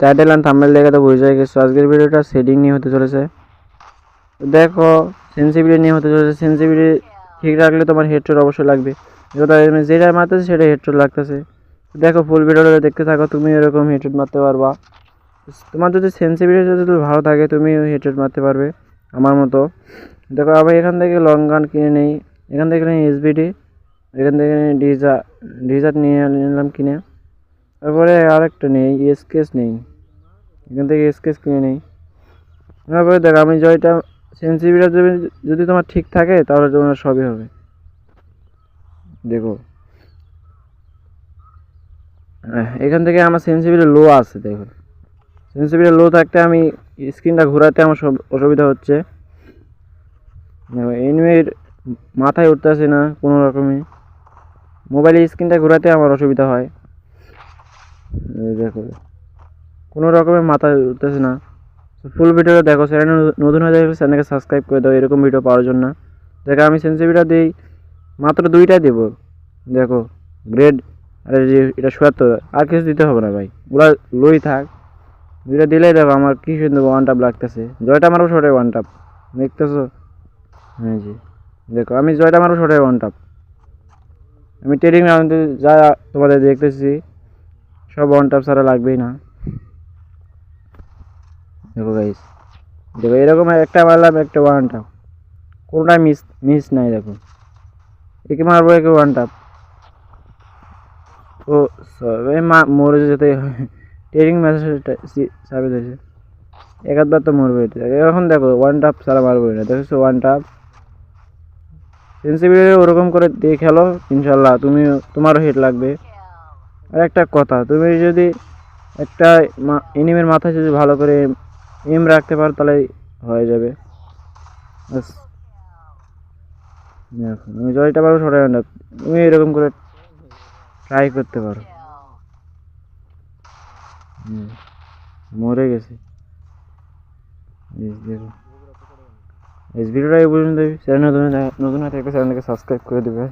Title and thumbnail দেখে তো বুঝে গেছো। আজকের ভিডিওটা সেটিং নিয়ে হতে চলেছে। দেখো সেন্সিবিলিটি নিয়ে হতে চলেছে। সেন্সিবিলিটি ঠিক রাখলে তোমার হেডশট অবশ্যই লাগবে। যেটা মারতেছে সেটা হেডশট লাগতেছে। দেখো ফুল ভিডিওটা দেখতে থাকো, তুমি এরকম হেডশট মারতে পারবা। তোমার যদি সেন্সিবিলিটি যদি ভালো থাকে তুমি হেডশট মারতে পারবে, আমার মতো। দেখো, আমি এখান থেকে লং গান কিনে নেই। এখান থেকে নিই এসবিডি এখান থেকে ডিজা ডিজার নিয়ে নিলাম কিনে। তারপরে আরেকটা নেই স্কেচ নেই। এখান থেকে স্কেচ কিনে নেই। তারপরে দেখো, আমি জয়টা সেন্সিবিলিটি যদি যদি তোমার ঠিক থাকে, তাহলে তোমার সবই হবে। দেখো। এখান থেকে আমার সেন্সিবিলিটি লো আছে, দেখো। সেন্সিবিলিটি লো থাকতে আমি স্ক্রিনটা ঘোরাতে আমার সব অসুবিধা হচ্ছে। এনিমের মাথায় উঠতেছে না কোনো রকমে। মোবাইলের স্ক্রিনটা ঘোরাতে আমার অসুবিধা হয়। এই দেখো। কোনো রকমের মাথায় উঠতেছে না। ফুল ভিডিওটা দেখো। চ্যানেল নতুন হয়ে থাকলে চ্যানেলকে সাবস্ক্রাইব করে দাও। এরকম ভিডিও পাওয়ার জন্য। দেখো, আমি সেন্সিভিটা দিই। মাত্র দুইটা দেবো। দেখো গ্রেড আরে যে এটা সত্তর। আর কিছু দিতে হবে না ভাই। ওরা লই থাক। দুইটা দিলেই দেখো আমার কি সুন্দর ওয়ান টাপ লাগতেছে। জয়টা মারবো শর্টে ওয়ান টাপ দেখতেছো? হ্যাঁ জি দেখো, আমি জয়টা মারবো শর্টে ওয়ান টাপ আমি ট্রেডিং রাউন্ডে যা তোমাদের দেখতেছি। সব ওয়ান টাপ ছাড়া লাগবেই না। দেখো গাইস দেখো এরকম একটা মারলাম, একটা ওয়ান টাপ কোনটা মিস মিস নাই দেখো। একে মারবো, একে ওয়ান টাপ ও, সবে মা, মরে যেতে ট্রেনিং ম্যাচটা সাবিত হয়েছে। একাধবার তো মরবে এটা। এখন দেখো ওয়ান টাপ সারা মারবো না। দেখেছ ওয়ান টাপ সেন্সিবিলিটি ওরকম করে দিয়ে খেলো, ইনশাল্লাহ তুমি তোমারও হিট লাগবে। আর একটা কথা, তুমি যদি একটা এনিমের মাথায় যদি ভালো করে এম রাখতে পারো, তাহলে হয়ে যাবে। তুমি জয়টা পারো সরাই না তুমি এরকম করে ট্রাই করতে পারো। মরে গেছে। দেখো। এই ভিডিওটা এই পর্যন্ত চ্যানেল নতুন নতুন হয়ে থাকলে চ্যানেলকে সাবস্ক্রাইব করে দেবে।